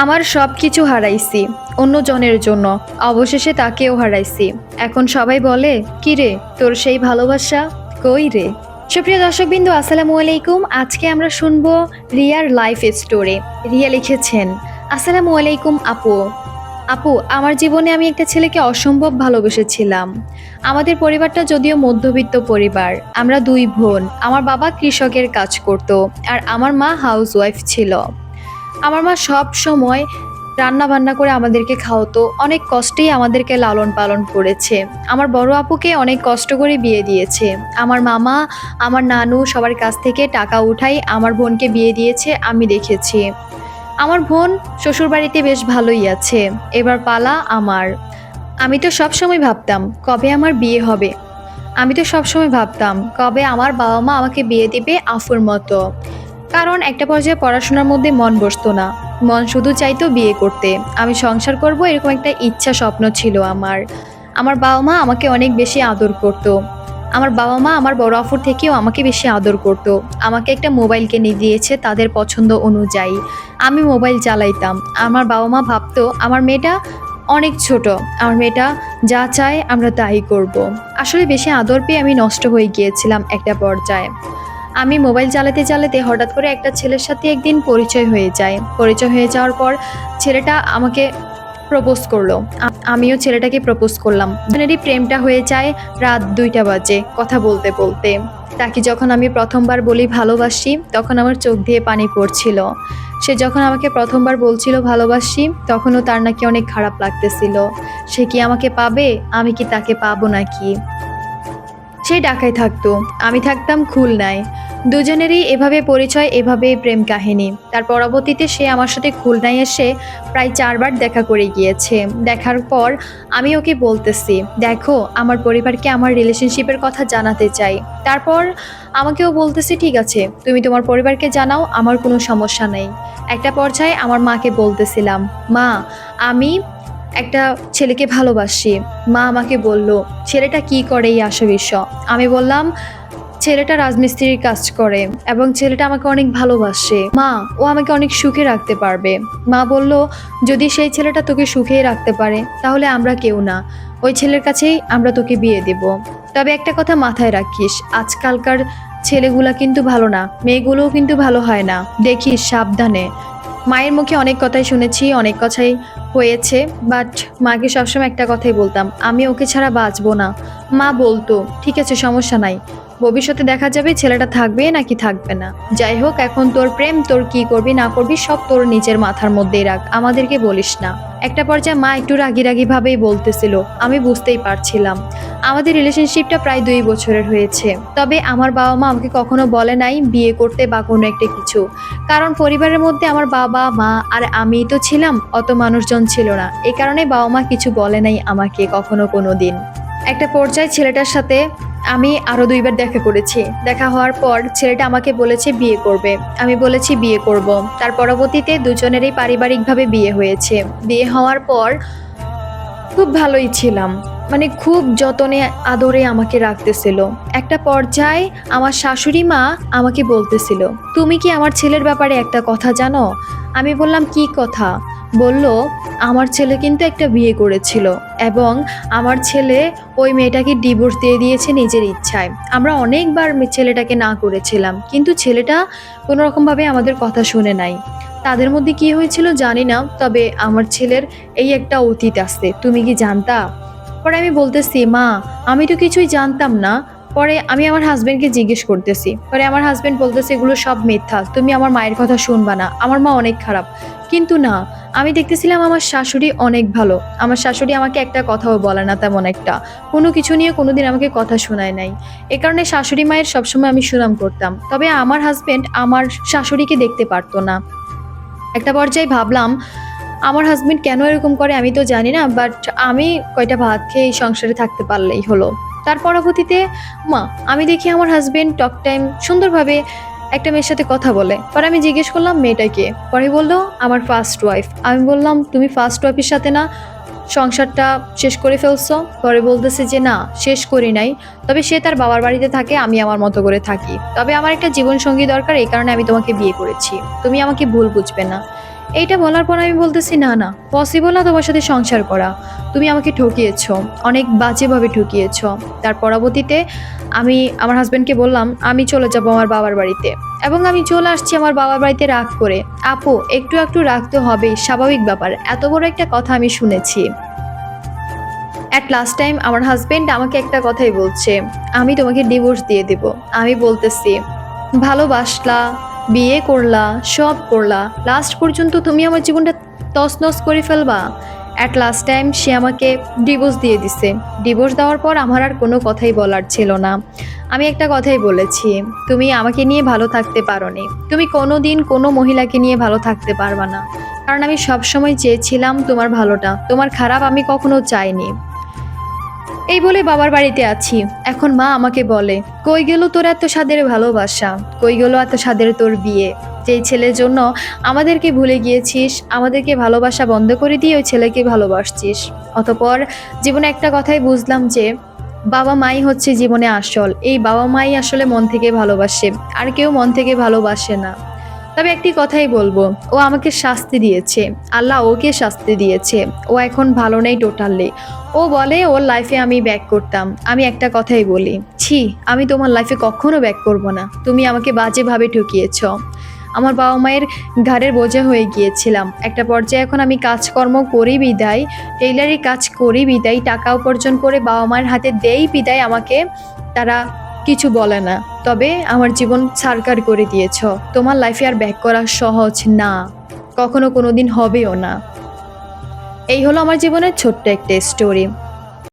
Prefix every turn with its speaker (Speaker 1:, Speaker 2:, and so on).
Speaker 1: আমার সব কিছু হারাইছি অন্য জনের জন্য। অবশেষে তাকেও হারাইছি। এখন সবাই বলে কি রে তোর সেই ভালোবাসা কই রে? সুপ্রিয় দর্শকবিন্দু, আসসালামু আলাইকুম। আজকে আমরা শুনব রিয়ার লাইফ স্টোরি। রিয়া লিখেছেন, আসসালামু আলাইকুম আপু। আপু, আমার জীবনে আমি একটা ছেলেকে অসম্ভব ভালোবেসেছিলাম। আমাদের পরিবারটা যদিও মধ্যবিত্ত পরিবার, আমরা দুই বোন। আমার বাবা কৃষকের কাজ করত, আর আমার মা হাউস ওয়াইফ ছিল। আমার মা সব সময় রান্না বান্না করে আমাদেরকে খাওয়াতো। অনেক কষ্টেই আমাদেরকে লালন পালন করেছে। আমার বড় আপুকে অনেক কষ্ট করে বিয়ে দিয়েছে। আমার মামা, আমার নানু সবার কাছ থেকে টাকা উঠাই আমার বোনকে বিয়ে দিয়েছে, আমি দেখেছি। আমার বোন শ্বশুরবাড়িতে বেশ ভালোই আছে। এবার পালা আমার। আমি তো সব সময় ভাবতাম, কবে আমার বিয়ে হবে? আমি তো সবসময় ভাবতাম, কবে আমার বাবা মা আমাকে বিয়ে দিবে আফুর মতো। কারণ একটা পর্যায়ে পড়াশোনার মধ্যে মন বসতো না। মন শুধু চাইতো বিয়ে করতে। আমি সংসার করব এরকম একটা ইচ্ছা স্বপ্ন ছিল আমার। আমার বাবা মা আমাকে অনেক বেশি আদর করত। আমার বাবা মা আমার বড় অফর থেকেও আমাকে বেশি আদর করত। আমাকে একটা মোবাইল কিনে দিয়েছে তাদের পছন্দ অনুযায়ী। আমি মোবাইল চালাইতাম। আমার বাবা মা ভাবতো, আমার মেয়েটা অনেক ছোট। আমার মেয়েটা যা চায় আমরা তাই করব। আসলে বেশি আদর পেয়ে আমি নষ্ট হয়ে গিয়েছিলাম একটা পর্যায়ে। আমি মোবাইল চালাতে চালাতে হঠাৎ করে একটা ছেলের সাথে একদিন পরিচয় হয়ে যায়। পরিচয় হয়ে যাওয়ার পর ছেলেটা আমাকে প্রপোজ করল। আমিও ছেলেটাকে প্রপোজ করলাম। দুজনেরই প্রেমটা হয়ে যায় রাত দুইটা বাজে কথা বলতে বলতে। তাকে যখন আমি প্রথমবার বলি ভালোবাসি, তখন আমার চোখ দিয়ে পানি পড়ছিল। সে যখন আমাকে প্রথমবার বলছিল ভালোবাসি, তখনও তার নাকি অনেক খারাপ লাগতেছিল। সে কি আমাকে পাবে? আমি কি তাকে পাবো নাকি? সে ঢাকায় থাকতো। আমি থাকতাম খুলনায়। দুজনেরই এভাবে পরিচয়, এভাবেই প্রেম কাহিনী। তার পরবর্তীতে সে আমার সাথে খুলনায় এসে প্রায় চারবার দেখা করে গিয়েছে। দেখার পর আমি ওকে বলতেছি, দেখো, আমার পরিবারকে আমার রিলেশনশিপের কথা জানাতে চাই। তারপর আমাকেও বলতেছি, ঠিক আছে, তুমি তোমার পরিবারকে জানাও, আমার কোনো সমস্যা নেই। একটা পর্যায়ে আমার মাকে বলতেছিলাম, মা, আমি একটা ছেলেকে ভালোবাসি। মা আমাকে বলল, ছেলেটা কি করে এই বিষয় আমি বললাম ছেলেটা রাজমিস্ত্রির কাজ করে এবং ছেলেটা আমাকে অনেক ভালোবাসে। মা, ও আমাকে অনেক সুখে রাখতে পারবে। মা বলল, যদি সেই ছেলেটা তোকে সুখে রাখতে পারে, তাহলে আমরা কেউ না। ওই ছেলের কাছেই আমরা তোকে বিয়ে দেব। তবে একটা কথা মাথায় রাখিস, আজকালকার ছেলেগুলা কিন্তু ভালো না, মেয়েগুলোও কিন্তু ভালো হয় না। দেখিস, সাবধানে। মায়ের মুখে অনেক কথাই শুনেছি, অনেক কথাই হয়েছে, বাট মাকে সবসময় একটা কথাই বলতাম, আমি ওকে ছাড়া বাঁচবো না। মা বলতো, ঠিক আছে, সমস্যা নাই। ভবিষ্যতে দেখা যাবে ছেলেটা থাকবে নাকি থাকবে না। যাই হোক, এখন তোর প্রেম, তোর কি করবি, না করবি, সব তোর নিজের মাথার মধ্যেই রাখ, আমাদেরকে বলিস না। একটা পর্যায়ে মা একটু রাগি রাগি ভাবেই বলতেছিল, আমি বুঝতেই পারছিলাম। আমাদের রিলেশনশিপটা প্রায় দুই বছরের হয়েছে। তবে আমার বাবা মা আমাকে কখনো বলে নাই, বিয়ে করতে বা কোনো একটা কিছু। কারণ পরিবারের মধ্যে আমার বাবা, মা আর আমি তো ছিলাম, অত মানুষজন ছিল না। এই কারণে বাবা মা কিছু বলে নাই আমাকে কখনো কোনো দিন। একটা পর্যায়ে ছেলেটার সাথে আমি আরও দুইবার দেখা করেছি। দেখা হওয়ার পর ছেলেটা আমাকে বলেছে বিয়ে করবে। আমি বলেছি বিয়ে করব। তার পরবর্তীতে দুজনেরই পারিবারিকভাবে বিয়ে হয়েছে। বিয়ে হওয়ার পর খুব ভালোই ছিলাম। মানে খুব যতনে আদরে আমাকে রাখতেছিল। একটা পর্যায়ে আমার শাশুড়ি মা আমাকে বলতেছিল, তুমি কি আমার ছেলের ব্যাপারে একটা কথা জানো? আমি বললাম, কি কথা? বলল, আমার ছেলে কিন্তু একটা বিয়ে করেছিল এবং আমার ছেলে ওই মেয়েটাকে ডিভোর্স দিয়ে দিয়েছে নিজের ইচ্ছায়। আমরা অনেকবার ছেলেটাকে না করেছিলাম, কিন্তু ছেলেটা কোনো রকমভাবে আমাদের কথা শুনে নাই। তাদের মধ্যে কি হয়েছিল জানি না, তবে আমার ছেলের এই একটা অতীত আছে। তুমি কি জানতা? পরে আমি বলতেছি, মা, আমি তো কিছুই জানতাম না। পরে আমি আমার হাজবেন্ডকে জিজ্ঞেস করতেছি। পরে আমার হাজবেন্ড বলতেছে, এগুলো সব মিথ্যা। তুমি আমার মায়ের কথা শুনবা না। আমার মা অনেক খারাপ। কিন্তু না, আমি দেখতেছিলাম আমার শাশুড়ি অনেক ভালো। আমার শাশুড়ি আমাকে একটা কথাও বলে না তেমন একটা। কোনো কিছু নিয়ে কোনোদিন আমাকে কথা শোনায় নাই। এ কারণে শাশুড়ি মায়ের সবসময় আমি সুনাম করতাম। তবে আমার হাজবেন্ড আমার শাশুড়িকে দেখতে পারতো না। একটা পর্যায়ে ভাবলাম আমার হাজবেন্ড কেন এরকম করে আমি তো জানি না বাট আমি কয়টা ভাত খেয়ে এই সংসারে থাকতে পারলেই হলো। তার পরবর্তীতে, মা, আমি দেখি আমার হাজবেন্ড টক টাইম সুন্দরভাবে একটা মেয়ের সাথে কথা বলে। পরে আমি জিজ্ঞেস করলাম মেয়েটাকে পরে বলল, আমার ফার্স্ট ওয়াইফ আমি বললাম, তুমি ফার্স্ট ওয়াইফের সাথে না, সংসারটা শেষ করে ফেলছো? পরে বলতেছে যে, না, শেষ করি নাই। তবে সে তার বাবার বাড়িতে থাকে, আমি আমার মতো করে থাকি। তবে আমার একটা জীবন সঙ্গী দরকার, এই কারণে আমি তোমাকে বিয়ে করেছি। তুমি আমাকে ভুল বুঝবে না। এইটা বলার পর আমি বলতেছি, না না পসিবল না তোমার সাথে সংসার করা। তুমি আমাকে ঠকিয়েছ, অনেক বাজেভাবে ঠকিয়েছ। তার পরবর্তীতে আমি আমার হাজব্যান্ডকে বললাম, আমি চলে যাব আমার বাবার বাড়িতে। এবং আমি চলে আসছি আমার বাবার বাড়িতে রাগ করে। আপু, একটু একটু রাখতে হবে স্বাভাবিক ব্যাপার। এত বড় একটা কথা আমি শুনেছি। অ্যাট লাস্ট টাইম আমার হাজবেন্ড আমাকে একটা কথাই বলছে, আমি তোমাকে ডিভোর্স দিয়ে দেব। আমি বলতেছি, ভালোবাসলা বিয়ে করলা, সব করলা। লাস্ট পর্যন্ত তুমি আমার জীবনটা তছনছ করে ফেলবা। অ্যাট লাস্ট টাইম সে আমাকে ডিভোর্স দিয়ে দিছে। ডিভোর্স দেওয়ার পর আমার আর কোনো কথাই বলার ছিল না। আমি একটা কথাই বলেছি, তুমি আমাকে নিয়ে ভালো থাকতে পারো নি তুমি কোনো দিন কোনো মহিলাকে নিয়ে ভালো থাকতে পারবা না। কারণ আমি সবসময় চেয়েছিলাম তোমার ভালোটা। তোমার খারাপ আমি কখনো চাইনি। এই বলে বাবার বাড়িতে আছি। এখন মা আমাকে বলে, কই গেল তোর এত স্বাদের ভালোবাসা? কই গেল এত স্বাদের তোর বিয়ে? যেই ছেলের জন্য আমাদেরকে ভুলে গিয়েছিস, আমাদেরকে ভালোবাসা বন্ধ করে দিয়ে ওই ছেলেকে ভালোবাসছিস। অতপর জীবনে একটা কথাই বুঝলাম যে, বাবা মাই হচ্ছে জীবনে আসল। এই বাবা মাই আসলে মন থেকে ভালোবাসে, আর কেউ মন থেকে ভালোবাসে না। তবে একটি কথাই বলব, ও আমাকে শাস্তি দিয়েছে। আল্লাহ ওকে শাস্তি দিয়েছে। ও এখন ভালো নেই টোটালি। ও বলে, ওর লাইফে আমি ব্যাক করতাম। আমি একটা কথাই বলি, ছি, আমি তোমার লাইফে কখনো ব্যাক করব না। তুমি আমাকে বাজেভাবে ঠকিয়েছ। আমার বাবা মায়ের ঘাড়ের বোঝা হয়ে গিয়েছিলাম। একটা পর্যায়ে এখন আমি কাজকর্ম করি বিদায় টেইলারি কাজ করি বিদায়, টাকা উপার্জন করে বাবা মায়ের হাতে দেই বিদায়, আমাকে তারা কিছু বলে না। তবে আমার জীবন সারকার করে দিয়েছ। তোমার লাইফে আর ব্যাক করা সহজ না। কখনো কোনো দিন হবেও না। এই হলো আমার জীবনের ছোট্ট একটা স্টোরি